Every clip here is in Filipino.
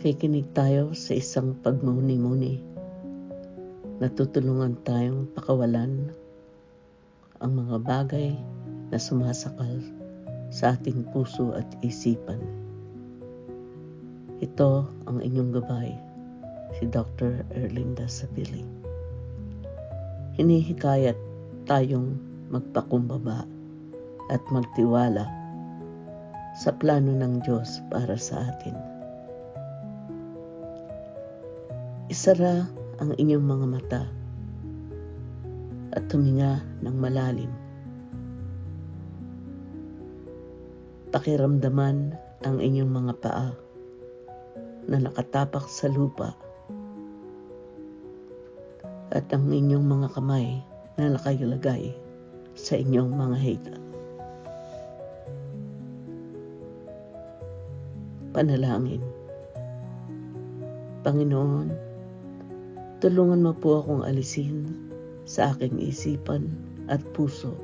Makikinig tayo sa isang pagmuni-muni. Natutulungan tayong pakawalan ang mga bagay na sumasakal sa ating puso at isipan. Ito ang inyong gabay, si Dr. Erlinda Sabili. Hinihikayat tayong magpakumbaba at magtiwala sa plano ng Diyos para sa atin. Isara ang inyong mga mata at tuminga ng malalim. Pakiramdaman ang inyong mga paa na nakatapak sa lupa at ang inyong mga kamay na nakayulagay sa inyong mga hita. Panalangin. Panginoon, tulungan mo po akong alisin sa aking isipan at puso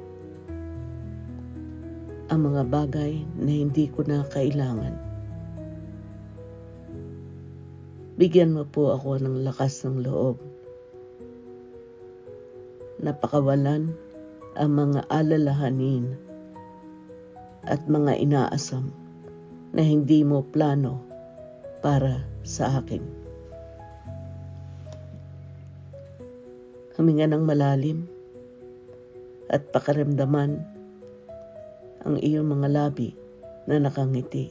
ang mga bagay na hindi ko na kailangan. Bigyan mo po ako ng lakas ng loob na pakawalan ang mga alalahanin at mga inaasam na hindi mo plano para sa akin. Huminga ng malalim at pakaramdaman ang iyong mga labi na nakangiti.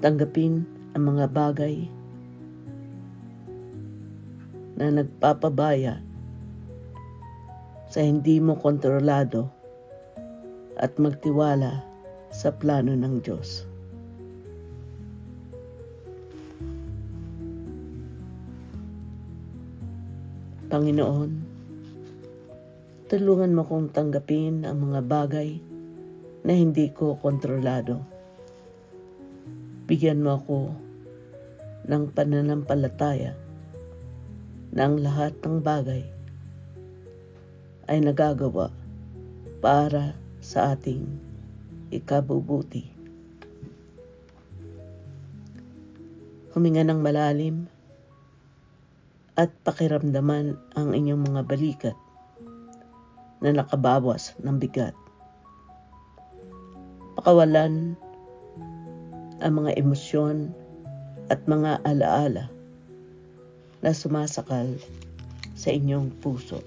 Tanggapin ang mga bagay na nagpapabaya sa hindi mo kontrolado at magtiwala sa plano ng Diyos. Panginoon, tulungan mo kong tanggapin ang mga bagay na hindi ko kontrolado. Bigyan mo ako ng pananampalataya na ang lahat ng bagay ay nagagawa para sa ating ikabubuti. Huminga ng malalim at pakiramdaman ang inyong mga balikat na nakabawas ng bigat. Pakawalan ang mga emosyon at mga alaala na sumasakal sa inyong puso.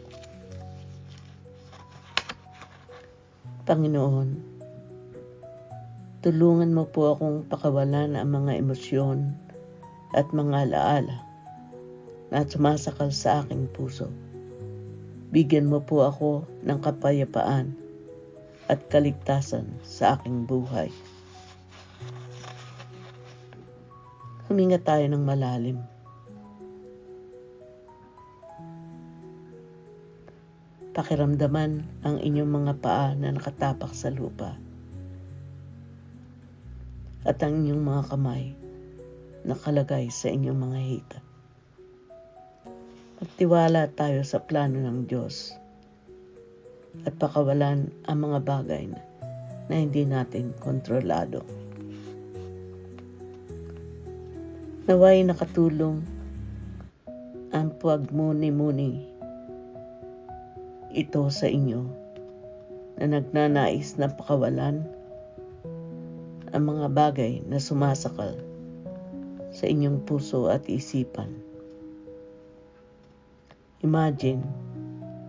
Panginoon, tulungan mo po akong pakawalan ang mga emosyon at mga alaala na sumasakal sa aking puso. Bigyan mo po ako ng kapayapaan at kaligtasan sa aking buhay. Huminga tayo ng malalim. Pakiramdaman ang inyong mga paa na nakatapak sa lupa at ang inyong mga kamay nakalagay sa inyong mga hita. Magtiwala tayo sa plano ng Diyos at pakawalan ang mga bagay na, na hindi natin kontrolado. Naway nakatulong ang pagmuni-muni ito sa inyo na nagnanais na pakawalan ang mga bagay na sumasakal sa inyong puso at isipan. Imagine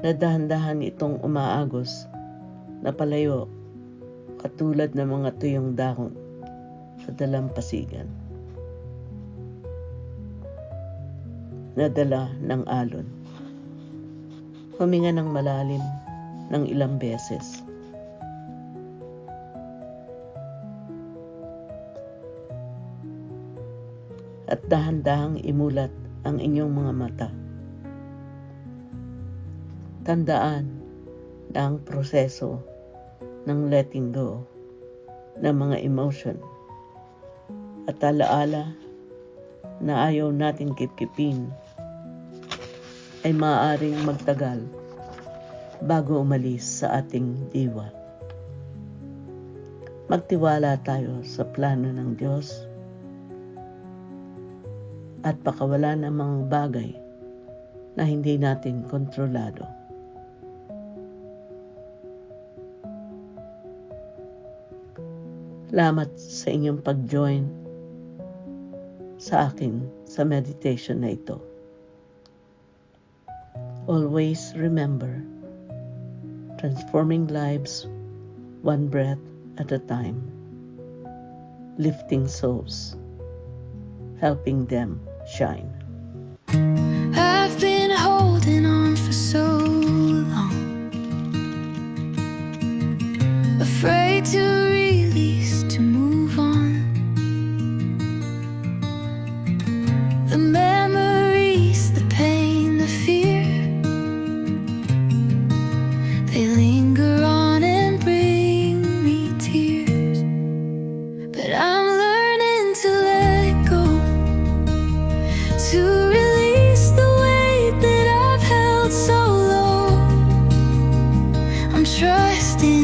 na dahan-dahan itong umaagos na palayo katulad ng mga tuyong dahon sa dalampasigan. Nadala ng alon. Huminga ng malalim ng ilang beses. At dahan-dahang imulat ang inyong mga mata. Tandaan na ang proseso ng letting go ng mga emotion at alaala na ayaw nating kipkipin ay maaaring magtagal bago umalis sa ating diwa. Magtiwala tayo sa plano ng Diyos at pakawala ng mga bagay na hindi natin kontrolado. Salamat sa inyong pag-join sa akin sa meditation na ito. Always remember, transforming lives one breath at a time, lifting souls, helping them shine. trust in